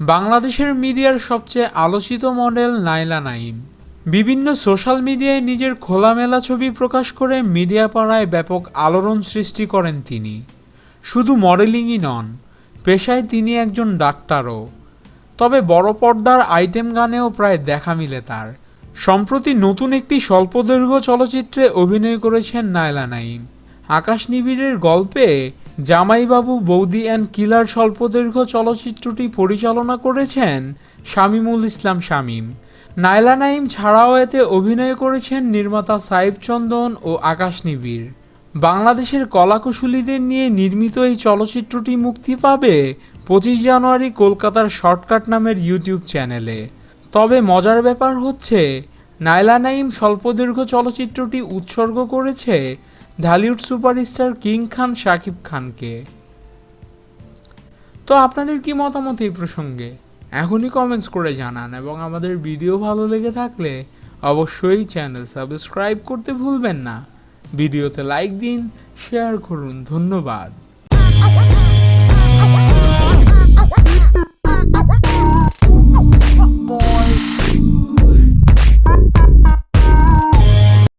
বাংলাদেশের মিডিয়ার সবচেয়ে আলোচিত মডেল নাইলা নাইম বিভিন্ন সোশ্যাল মিডিয়ায় নিজের খোলামেলা ছবি প্রকাশ করে মিডিয়া পাড়ায় ব্যাপক আলোড়ন সৃষ্টি করেন তিনি। শুধু মডেলিংই নন, পেশায় তিনি একজন ডাক্তারও। তবে বড় পর্দার আইটেম গানেও প্রায় দেখা মিলে তার। সম্প্রতি নতুন একটি স্বল্পদৈর্ঘ্য চলচ্চিত্রে অভিনয় করেছেন নায়লা নাইম আকাশ নিবিড়ের গল্পে জামাইবাবু, বৌদি অ্যান্ড কিলার স্বল্পদৈর্ঘ্য চলচ্চিত্রটি পরিচালনা করেছেন শামীমুল ইসলাম শামীম। নায়লা নাইম ছাড়াও এতে অভিনয় করেছেন নির্মাতা সাইব চন্দন ও আকাশ নিবিড়। বাংলাদেশের কলাকুশলীদের নিয়ে নির্মিত এই চলচ্চিত্রটি মুক্তি পাবে পঁচিশ জানুয়ারি কলকাতার শর্টকাট নামের ইউটিউব চ্যানেলে। তবে মজার ব্যাপার হচ্ছে নাইলা নাইম স্বল্পদৈর্ঘ্য চলচ্চিত্রটি উৎসর্গ করেছে ঢালিউড সুপারস্টার কিং খান শাকিব খানকে। তো আপনাদের কি মতামত এই প্রসঙ্গে? এখনই কমেন্টস করে জানান এবং আমাদের ভিডিও ভালো লেগে থাকলে অবশ্যই চ্যানেল সাবস্ক্রাইব করতে ভুলবেন না। ভিডিওতে লাইক দিন শেয়ার করুন। ধন্যবাদ।